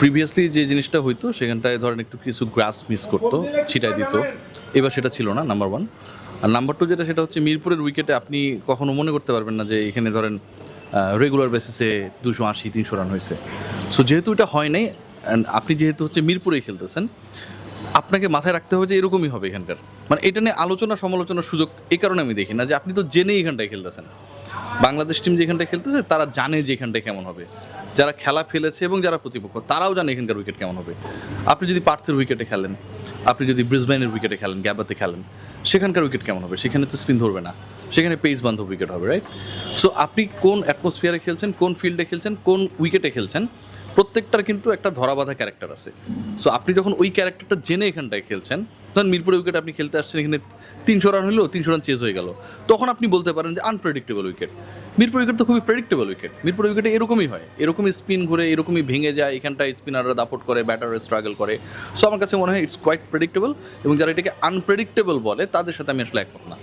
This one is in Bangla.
প্রিভিয়াসলি যে জিনিসটা হইতো, সেখানটায় ধরেন একটু কিছু গ্রাস মিস করতো, ছিটাই দিত। এবার সেটা ছিল না নাম্বার ওয়ান আর নাম্বার টু যেটা, সেটা হচ্ছে মিরপুরের উইকেটে আপনি কখনো মনে করতে পারবেন না যে এখানে ধরেন রেগুলার বেসিসে দুশো আশি, তিনশো রান হয়েছে। সো যেহেতু এটা হয় নাই, and আপনি যেহেতু হচ্ছে মিরপুরেই খেলতেছেন, আপনাকে মাথায় রাখতে হবে যে এরকমই হবে এখানকার। মানে এটা নিয়ে আলোচনা, সমালোচনার সুযোগ এই কারণে আমি দেখি না যে আপনি তো জেনেই এখানটায় খেলতেছেন। বাংলাদেশ টিম যেখানটায় খেলতেছে, তারা জানে যে এখানটায় কেমন হবে। যারা খেলা ফেলেছে এবং যারা প্রতিপক্ষ, তারাও জানে এখানকার উইকেট কেমন হবে। আপনি যদি পার্থের উইকেটে খেলেন, আপনি যদি ব্রিসবেনের উইকেটে খেলেন, গ্যাবাতে খেলেন, সেখানকার উইকেট কেমন হবে? সেখানে তো স্পিন ধরবে না। সেখানে পেস বান্ধব উইকেট হবে রাইট সো আপনি কোন অ্যাটমসফিয়ারে খেলছেন, কোন ফিল্ডে খেলছেন, কোন উইকেটে খেলছেন, প্রত্যেকটার কিন্তু একটা ধরাবাঁধা ক্যারেক্টার আছে। সো আপনি যখন ওই ক্যারেক্টারটা জেনে এখানটায় খেলছেন তখন মিরপুরে উইকেট আপনি খেলতে আসছেন, এখানে তিনশো রান হলো তিনশো রান চেজ হয়ে গেল। তখন আপনি বলতে পারেন যে আনপ্রেডিক্টেবল উইকেট মিরপুর উইকেট তো খুবই প্রেডিক্টেবল উইকেট মিরপুর উইকেটে এরকমই হয়। এরকমই স্পিন ঘুরে, এরকমই ভেঙে যায়, এখানটায় স্পিনাররা দাপট করে ব্যাটাররা স্ট্রাগল করে। সো আমার কাছে মনে হয় ইটস কোয়াইট প্রেডিক্টেবল এবং যারা এটাকে আনপ্রেডিক্টেবল বলে, তাদের সাথে আমি আসলে একমত না।